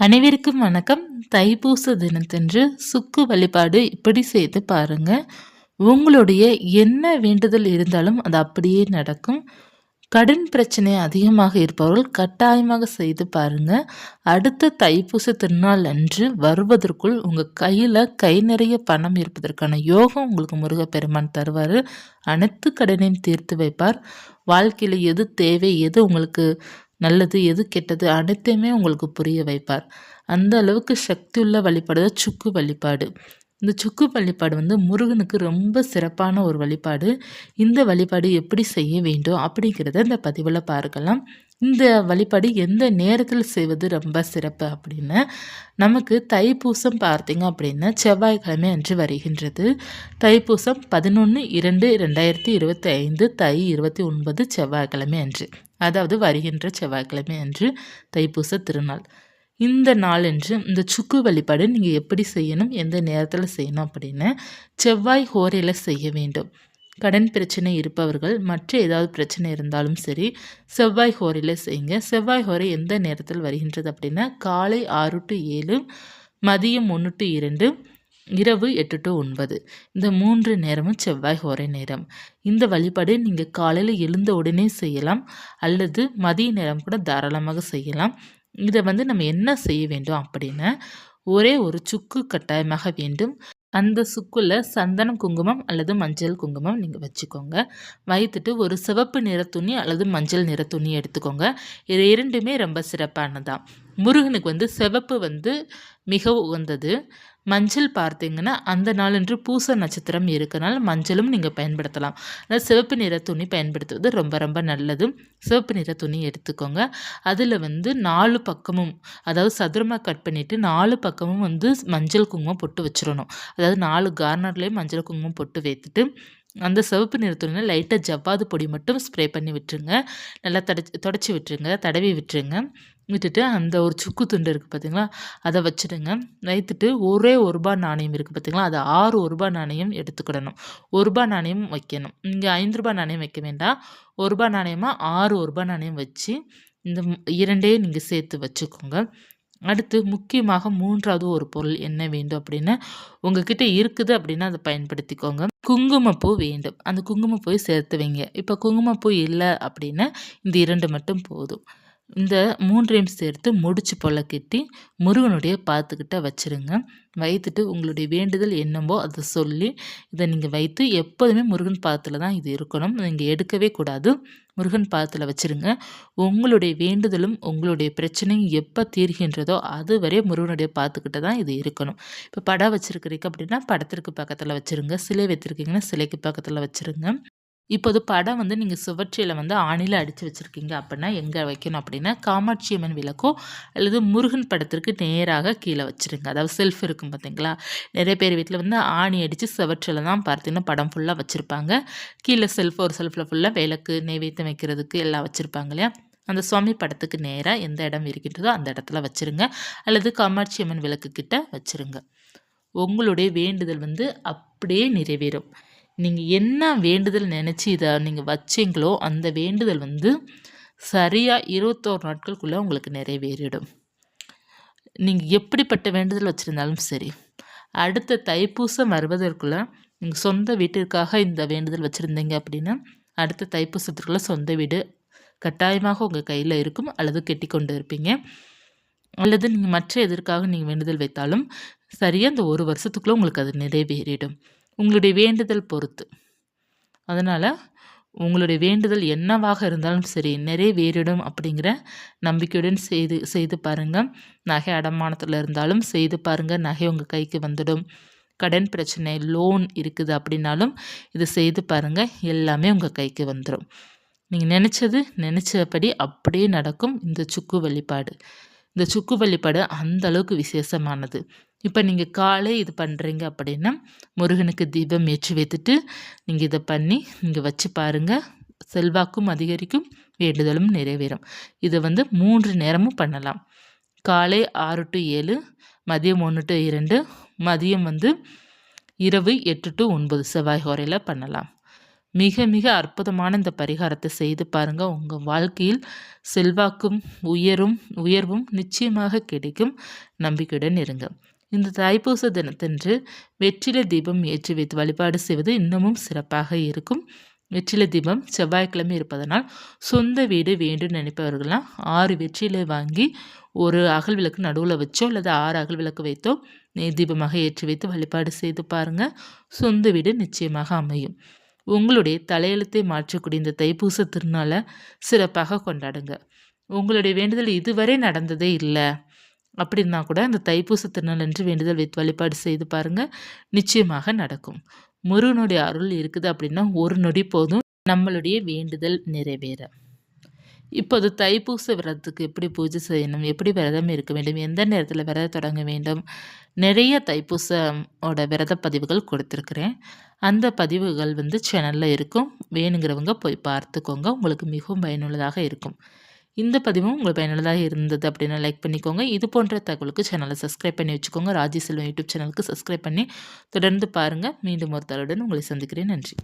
அனைவருக்கும் வணக்கம். தைப்பூச தினத்தன்று சுக்கு வழிபாடு இப்படி செய்து பாருங்க. உங்களுடைய என்ன வேண்டுதல் இருந்தாலும் அது அப்படியே நடக்கும். கடன் பிரச்சனை அதிகமாக இருப்பவர்கள் கட்டாயமாக செய்து பாருங்க. அடுத்த தைப்பூச திருநாள் அன்று வருவதற்குள் உங்கள் கையில் கை நிறைய பணம் இருப்பதற்கான யோகம் உங்களுக்கு முருகப்பெருமான் தருவார். அனைத்து கடனையும் தீர்த்து வைப்பார். வாழ்க்கையில் எது தேவை எது உங்களுக்கு நல்லது எது கெட்டது அனைத்தையுமே உங்களுக்கு புரிய வைப்பார். அந்த அளவுக்கு சக்தி உள்ள வழிபாடு தான் சுக்கு வழிபாடு. இந்த சுக்கு வழிபாடு வந்து முருகனுக்கு ரொம்ப சிறப்பான ஒரு வழிபாடு. இந்த வழிபாடு எப்படி செய்ய வேண்டும் அப்படிங்கிறத இந்த பதிவில் பார்க்கலாம். இந்த வழிபாடு எந்த நேரத்தில் செய்வது ரொம்ப சிறப்பு அப்படின்னு நமக்கு தைப்பூசம் பார்த்தீங்க அப்படின்னா செவ்வாய்க்கிழமை அன்று வருகின்றது. தைப்பூசம் பதினொன்று இரண்டு ரெண்டாயிரத்தி இருபத்தி ஐந்து தை இருபத்தி ஒன்பது செவ்வாய்க்கிழமை அன்று. அதாவது வருகின்ற செவ்வாய்க்கிழமை அன்று தைப்பூச திருநாள். இந்த நாளன்று இந்த சுக்கு வழிபாடு நீங்கள் எப்படி செய்யணும் எந்த நேரத்தில் செய்யணும் அப்படின்னு செவ்வாய் ஹோரையில் செய்ய வேண்டும். கடன் பிரச்சனை இருப்பவர்கள் மற்ற ஏதாவது பிரச்சனை இருந்தாலும் சரி செவ்வாய் ஹோரையில் செய்யுங்க. செவ்வாய் ஹோரை எந்த நேரத்தில் வருகின்றது அப்படின்னா காலை ஆறு டு ஏழு மதியம் ஒன்று டு இரண்டு இரவு எட்டு டு ஒன்பது. இந்த மூன்று நேரமும் செவ்வாய் ஹோரை நேரம். இந்த வழிபாடு நீங்கள் காலையில் எழுந்த உடனே செய்யலாம். அல்லது மதிய நேரம் கூட தாராளமாக செய்யலாம். இதை வந்து நம்ம என்ன செய்ய வேண்டும் அப்படின்னு ஒரே ஒரு சுக்கு கட்டாயமாக வேண்டும். அந்த சுக்குல சந்தனம் குங்குமம் அல்லது மஞ்சள் குங்குமம் நீங்கள் வச்சுக்கோங்க. வைத்துட்டு ஒரு சிவப்பு நிற துணி அல்லது மஞ்சள் நிற துணி எடுத்துக்கோங்க. இது இரண்டுமே ரொம்ப சிறப்பானதான் முருகனுக்கு வந்து சிவப்பு வந்து மிக உகந்தது. மஞ்சள் பார்த்தீங்கன்னா அந்த நாளன்று பூச நட்சத்திரம் இருக்கனால மஞ்சளும் நீங்கள் பயன்படுத்தலாம். ஆனால் சிவப்பு நிற துணி பயன்படுத்துவது ரொம்ப ரொம்ப நல்லது. சிவப்பு நிற துணி எடுத்துக்கோங்க. அதில் வந்து நாலு பக்கமும் அதாவது சதுரமாக கட் பண்ணிவிட்டு நாலு பக்கமும் வந்து மஞ்சள் குங்குமம் பொட்டு வச்சிடணும். அதாவது நாலு கார்னர்லேயும் மஞ்சள் குங்குமம் பொட்டு வைத்துட்டு அந்த சிவப்பு நிறத்துணியில் லைட்டாக ஜவ்வாது பொடி மட்டும் ஸ்ப்ரே பண்ணி விட்டுருங்க. நல்லா தடச்சி தொடச்சி விட்டுருங்க தடவி விட்டுருங்க. விட்டுட்டு அந்த ஒரு சுக்கு துண்டு இருக்குது பார்த்திங்களா அதை வச்சுடுங்க. வைத்துட்டு ஒரே ஒரு ரூபா நாணயம் இருக்குது பார்த்திங்களா அதை ஆறு ஒரு ரூபா நாணயம் எடுத்துக்கிடணும். ஒரு ரூபா நாணயம் வைக்கணும். இங்கே ஐந்து ரூபா நாணயம் வைக்க வேண்டாம். ஒரு ரூபா நாணயமாக ஆறு ஒரு ரூபா நாணயம் வச்சு இந்த இரண்டே நீங்கள் சேர்த்து வச்சுக்கோங்க. அடுத்து முக்கியமாக மூன்றாவது ஒரு பொருள் என்ன வேண்டும் அப்படின்னு உங்ககிட்ட இருக்குது அப்படின்னா அதை பயன்படுத்திக்கோங்க. குங்குமப்பூ வேண்டும். அந்த குங்குமப்பூவை சேர்த்து வைங்க. இப்போ குங்குமப்பூ இல்லை அப்படின்னா இந்த இரண்டு மட்டும் போதும். இந்த மூன்றையும் சேர்த்து முடிச்சு போல கட்டி முருகனுடைய பார்த்துக்கிட்ட வச்சுருங்க. வைத்துட்டு உங்களுடைய வேண்டுதல் என்னவோ அதை சொல்லி இதை நீங்கள் வைத்து எப்போதுமே முருகன் பாத்தில் தான் இது இருக்கணும். நீங்கள் எடுக்கவே கூடாது. முருகன் பாத்தில் வச்சுருங்க. உங்களுடைய வேண்டுதலும் உங்களுடைய பிரச்சனையும் எப்போ தீர்கின்றதோ அதுவரை முருகனுடைய பார்த்துக்கிட்ட தான் இது இருக்கணும். இப்போ படம் வச்சுருக்கிறீங்க அப்படின்னா படத்திற்கு பக்கத்தில் வச்சுருங்க. சிலை வைத்திருக்கீங்கன்னா சிலைக்கு பக்கத்தில் வச்சுருங்க. இப்போது படம் வந்து நீங்கள் சுவற்றியில் வந்து ஆணியில் அடித்து வச்சுருக்கீங்க அப்படின்னா எங்கே வைக்கணும் அப்படின்னா காமாட்சி அம்மன் விளக்கோ அல்லது முருகன் படத்திற்கு நேராக கீழே வச்சுருங்க. அதாவது செல்ஃப் இருக்கும் பார்த்தீங்களா? நிறைய பேர் வீட்டில் வந்து ஆணி அடித்து சுவற்றில் தான் பார்த்தீங்கன்னா படம் ஃபுல்லாக வச்சுருப்பாங்க. கீழே செல்ஃப் ஒரு செல்ஃபில் ஃபுல்லாக விளக்கு நெய்வேத்தம் வைக்கிறதுக்கு எல்லாம் வச்சுருப்பாங்க இல்லையா? அந்த சுவாமி படத்துக்கு நேராக எந்த இடம் இருக்கின்றதோ அந்த இடத்துல வச்சுருங்க. அல்லது காமாட்சி அம்மன் விளக்கு கிட்ட வச்சுருங்க. உங்களுடைய வேண்டுதல் வந்து அப்படியே நிறைவேறும். நீங்கள் என்ன வேண்டுதல் நினச்சி இதை நீங்கள் வச்சிங்களோ அந்த வேண்டுதல் வந்து சரியாக இருபத்தோரு நாட்களுக்குள்ளே உங்களுக்கு நிறைவேறிடும். நீங்கள் எப்படிப்பட்ட வேண்டுதல் வச்சுருந்தாலும் சரி. அடுத்த தைப்பூசம் வருவதற்குள்ளே நீங்கள் சொந்த வீட்டிற்காக இந்த வேண்டுதல் வச்சுருந்தீங்க அப்படின்னா அடுத்த தைப்பூசத்திற்குள்ளே சொந்த வீடு கட்டாயமாக உங்கள் கையில் இருக்கும் அல்லது கெட்டி கொண்டு இருப்பீங்க. அல்லது நீங்கள் மற்ற எதற்காக நீங்கள் வேண்டுதல் வைத்தாலும் சரியாக அந்த ஒரு வருஷத்துக்குள்ளே உங்களுக்கு அது நிறைவேறிடும். உங்களுடைய வேண்டுதல் பொறுத்து. அதனால் உங்களுடைய வேண்டுதல் என்னவாக இருந்தாலும் சரி நிறைவேறிடும் அப்படிங்கிற நம்பிக்கையுடன் செய்து செய்து பாருங்கள் நகை அடமானத்தில் இருந்தாலும் செய்து பாருங்கள் நகை உங்கள் கைக்கு வந்துடும். கடன் பிரச்சனை லோன் இருக்குது அப்படின்னாலும் இது செய்து பாருங்கள் எல்லாமே உங்கள் கைக்கு வந்துடும் நீங்கள் நினச்சது நினச்சபடி அப்படியே நடக்கும் இந்த சுக்கு வழிபாடு. இந்த சுக்கு வழிபாடு அந்த அளவுக்கு விசேஷமானது. இப்போ நீங்கள் காலை இது பண்ணுறீங்க அப்படின்னா முருகனுக்கு தீபம் ஏற்றி வைத்துட்டு நீங்கள் இதை பண்ணி நீங்கள் வச்சு பாருங்கள் செல்வாக்கும் அதிகரிக்கும் வேண்டுதலும் நிறைவேறும். இதை வந்து மூன்று நேரமும் பண்ணலாம். காலை ஆறு டு ஏழு மதியம் ஒன்று டு இரண்டு மதியம் வந்து இரவு எட்டு டு ஒன்பது செவ்வாய் ஹோரையில் பண்ணலாம். மிக மிக அற்புதமான இந்த பரிகாரத்தை செய்து பாருங்கள் உங்கள் வாழ்க்கையில் செல்வாக்கும் உயரும் உயர்வும் நிச்சயமாக கிடைக்கும். நம்பிக்கையுடன் இருங்க. இந்த தைப்பூச தினத்தன்று வெற்றிலை தீபம் ஏற்றி வைத்து வழிபாடு செய்வது இன்னமும் சிறப்பாக இருக்கும். வெற்றிலை தீபம் செவ்வாய்க்கிழமை இருப்பதனால் சொந்த வீடு வேண்டும் நினைப்பவர்கள்லாம் ஆறு வெற்றிலை வாங்கி ஒரு அகல் விளக்கு நடுவில் வச்சோ அல்லது ஆறு அகல் விளக்கு வைத்தோ தீபமாக ஏற்றி வைத்து வழிபாடு செய்து பாருங்கள் சொந்த வீடு நிச்சயமாக அமையும். உங்களுடைய தலையெழுத்தை மாற்றக்கூடிய இந்த தைப்பூச திருநாளை சிறப்பாக கொண்டாடுங்க. உங்களுடைய வேண்டுதல் இதுவரை நடந்ததே இல்லை. அப்படின்னா கூட அந்த தைப்பூச திருநாள் என்று வேண்டுதல் வைத்து வழிபாடு செய்து பாருங்கள் நிச்சயமாக நடக்கும். முருகனுடைய அருள் இருக்குது அப்படின்னா ஒரு நொடி போதும். நம்மளுடைய வேண்டுதல் நிறைவேற. இப்போது தைப்பூச விரதத்துக்கு எப்படி பூஜை செய்யணும் எப்படி விரதம் இருக்க வேண்டும் எந்த நேரத்தில் விரதம் தொடங்க வேண்டும் நிறைய தைப்பூசோட விரத பதிவுகள் கொடுத்துருக்குறேன். அந்த பதிவுகள் வந்து சேனலில் இருக்கும். வேணுங்கிறவங்க போய் பார்த்துக்கோங்க. உங்களுக்கு மிகவும் பயனுள்ளதாக இருக்கும். இந்த பதிவும் உங்களுக்கு பயனுள்ளதாக இருந்தது அப்படின்னு லைக் பண்ணிக்கோங்க. இது போன்ற தகவலுக்கு சேனலை சப்ஸ்கிரைப் பண்ணி வச்சுக்கோங்க. ராஜி செல்வம் யூடியூப் சேனலுக்கு சப்ஸ்கிரைப் பண்ணி தொடர்ந்து பாருங்கள் மீண்டும் ஒரு தருடன் உங்களை சந்திக்கிறேன். நன்றி.